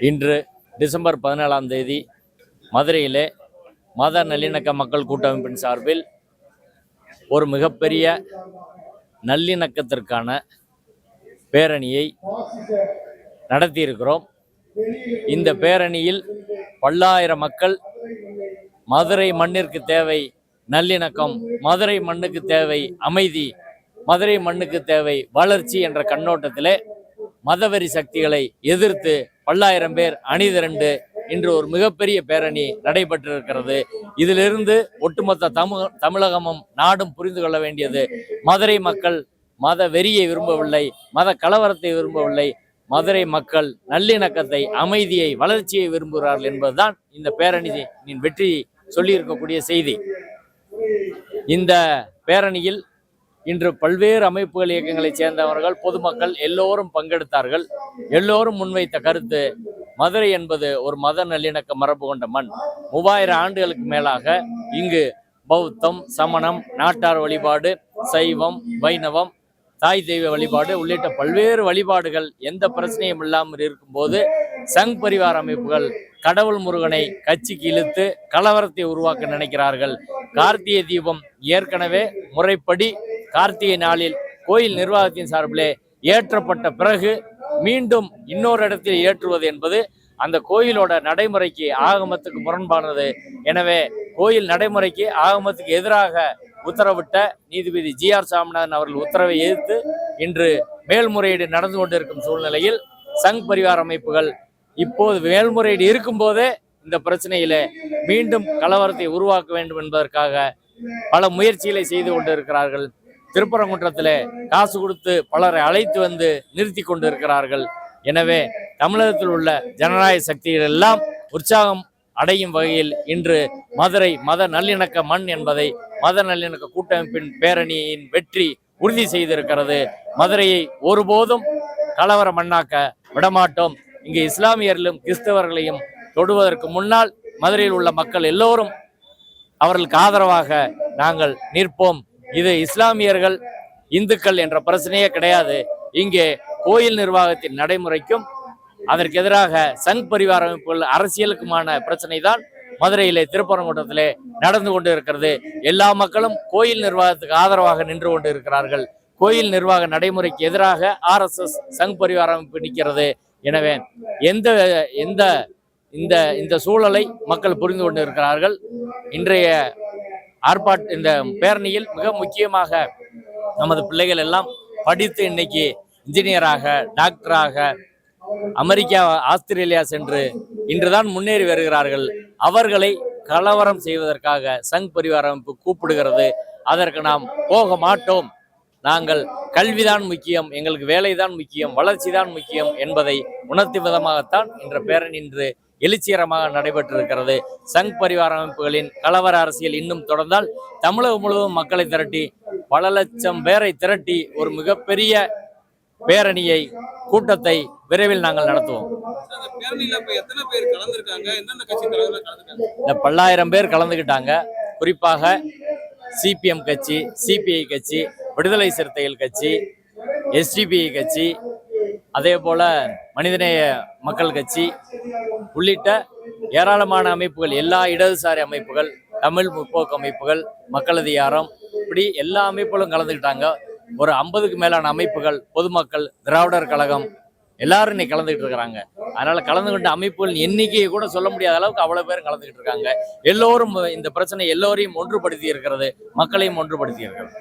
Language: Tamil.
இன்று டிசம்பர் பதினேழாம் தேதி மதுரையிலே மத நல்லிணக்க மக்கள் கூட்டமைப்பின் சார்பில் ஒரு மிகப்பெரிய நல்லிணக்கத்திற்கான பேரணியை நடத்தியிருக்கிறோம். இந்த பேரணியில் பல்லாயிரம் மக்கள் மதுரை மண்ணிற்கு தேவை நல்லிணக்கம் மதுரை மண்ணுக்கு தேவை அமைதி மதுரை மண்ணுக்கு தேவை வளர்ச்சி என்ற கண்ணோட்டத்திலே மதவெறி சக்திகளை எதிர்த்து பல்லாயிரம் பேர் அணிதிரண்டு இன்று ஒரு மிகப்பெரிய பேரணி நடைபெற்றிருக்கிறது. இதிலிருந்து ஒட்டுமொத்த தமிழ் தமிழகமும் நாடும் புரிந்து கொள்ள வேண்டியது. மதுரை மக்கள் மத வெறியை விரும்பவில்லை மத கலவரத்தை விரும்பவில்லை. மதுரை மக்கள் நல்லிணக்கத்தை அமைதியை வளர்ச்சியை விரும்புகிறார்கள் என்பதுதான் இந்த பேரணியின் வெற்றி சொல்லியிருக்கக்கூடிய செய்தி. இந்த பேரணியில் இன்று பல்வேறு அமைப்புகள் இயக்கங்களைச் சேர்ந்தவர்கள் பொதுமக்கள் எல்லோரும் பங்கெடுத்தார்கள். எல்லோரும் முன்வைத்த கருத்து மதுரை என்பது ஒரு மத நல்லிணக்க மரபு கொண்ட மண். மூவாயிரம் ஆண்டுகளுக்கு மேலாக இங்கு பௌத்தம் சமணம் நாட்டார் வழிபாடு சைவம் வைணவம் தாய் தெய்வ வழிபாடு உள்ளிட்ட பல்வேறு வழிபாடுகள் எந்த பிரச்சனையும் இல்லாமல் இருக்கும்போது சங் பரிவார அமைப்புகள் கடவுள் முருகனை கட்சிக்கு இழுத்து கலவரத்தை உருவாக்க நினைக்கிறார்கள். கார்த்திகை தீபம் ஏற்கனவே முறைப்படி கார்த்திகை நாளில் கோயில் நிர்வாகத்தின் சார்பிலே ஏற்றப்பட்ட பிறகு மீண்டும் இன்னொரு இடத்தில் ஏற்றுவது என்பது அந்த கோயிலோட நடைமுறைக்கு ஆகமத்துக்கு முரண்பானது எனவே கோயில் நடைமுறைக்கு ஆகமத்துக்கு எதிராக உத்தரவிட்ட நீதிபதி ஜி ஆர் சாமிநாதன் அவர்கள் உத்தரவை எதிர்த்து இன்று மேல்முறையீடு நடந்து கொண்டிருக்கும் சூழ்நிலையில் சங் பரிவார அமைப்புகள் இப்போது மேல்முறையீடு இருக்கும்போதே இந்த பிரச்சனையில மீண்டும் கலவரத்தை உருவாக்க வேண்டும் என்பதற்காக பல முயற்சிகளை செய்து கொண்டிருக்கிறார்கள். திருப்பரங்குன்றத்தில் காசு கொடுத்து பலரை அழைத்து வந்து நிறுத்தி கொண்டிருக்கிறார்கள். எனவே தமிழகத்தில் உள்ள ஜனநாயக சக்திகள் எல்லாம் உற்சாகம் அடையும் வகையில் இன்று மதுரை மத நல்லிணக்க மண் என்பதை மத நல்லிணக்க கூட்டமைப்பின் பேரணியின் வெற்றி உறுதி செய்திருக்கிறது. மதுரையை ஒருபோதும் கலவர மண்ணாக்க விடமாட்டோம். இங்கு இஸ்லாமியர்களும் கிறிஸ்தவர்களையும் தொடுவதற்கு முன்னால் மதுரையில் உள்ள மக்கள் எல்லோரும் அவர்களுக்கு ஆதரவாக நாங்கள் நிற்போம். இது இஸ்லாமியர்கள் இந்துக்கள் என்ற பிரச்சனையே கிடையாது. இங்கே கோயில் நிர்வாகத்தின் நடைமுறைக்கும் அதற்கு எதிராக சங் பரிவார அமைப்புகள் அரசியலுக்குமான பிரச்சனை தான் மதுரையிலே திருப்பரங்குன்றத்திலே நடந்து கொண்டு இருக்கிறது எல்லா மக்களும் கோயில் நிர்வாகத்துக்கு ஆதரவாக நின்று கொண்டு இருக்கிறார்கள் கோயில் நிர்வாக நடைமுறைக்கு எதிராக ஆர்எஸ்எஸ் சங் பரிவார அமைப்பு நிற்கிறது. எனவே எந்த எந்த இந்த இந்த சூழலை மக்கள் புரிந்து கொண்டு இருக்கிறார்கள் இன்றைய ஆர்ப்பாட் இந்த பேரணியில் மிக முக்கியமாக நமது பிள்ளைகள் எல்லாம் படித்து இன்னைக்கு இன்ஜினியராக டாக்டராக அமெரிக்கா ஆஸ்திரேலியா சென்று இன்றுதான் முன்னேறி வருகிறார்கள். அவர்களை கலவரம் செய்வதற்காக சங் பரிவார அமைப்பு கூப்பிடுகிறது. அதற்கு நாம் போக மாட்டோம். நாங்கள் கல்விதான் முக்கியம் எங்களுக்கு வேலைதான் முக்கியம் வளர்ச்சி தான் முக்கியம் என்பதை உணர்த்தும் விதமாகத்தான் இன்ற பேரணி இன்று எழுச்சிகரமாக நடைபெற்றிருக்கிறது. சங் பரிவார அமைப்புகளின் கலவர அரசியல் இன்னும் தொடர்ந்தால் தமிழகம் முழுவதும் மக்களை திரட்டி பல லட்சம் பேரை திரட்டி ஒரு மிகப்பெரிய பேரணியை கூட்டத்தை விரைவில் நாங்கள் நடத்துவோம். எத்தனை பேர் இந்த பல்லாயிரம் பேர் கலந்துக்கிட்டாங்க குறிப்பாக சிபிஎம் கட்சி சிபிஐ கட்சி விடுதலை சிறுத்தைகள் கட்சி எஸ்டிபிஐ கட்சி அதே போல மனிதநேய மக்கள் கட்சி உள்ளிட்ட ஏராளமான அமைப்புகள் எல்லா இடதுசாரி அமைப்புகள் தமிழ் முற்போக்கு அமைப்புகள் மக்களதிகாரம் இப்படி எல்லா அமைப்புகளும் கலந்துக்கிட்டாங்க. ஒரு ஐம்பதுக்கு மேலான அமைப்புகள் பொதுமக்கள் திராவிடர் கழகம் எல்லாரும் இன்னைக்கு கலந்துக்கிட்டு இருக்கிறாங்க. அதனால கலந்து கொண்ட அமைப்புகள் எண்ணிக்கையை கூட சொல்ல முடியாத அளவுக்கு அவ்வளவு பேரும் கலந்துக்கிட்டு இருக்காங்க. எல்லோரும் இந்த பிரச்சனை எல்லோரையும் ஒன்றுபடுத்தி இருக்கிறது மக்களையும் ஒன்றுபடுத்தி இருக்கிறது.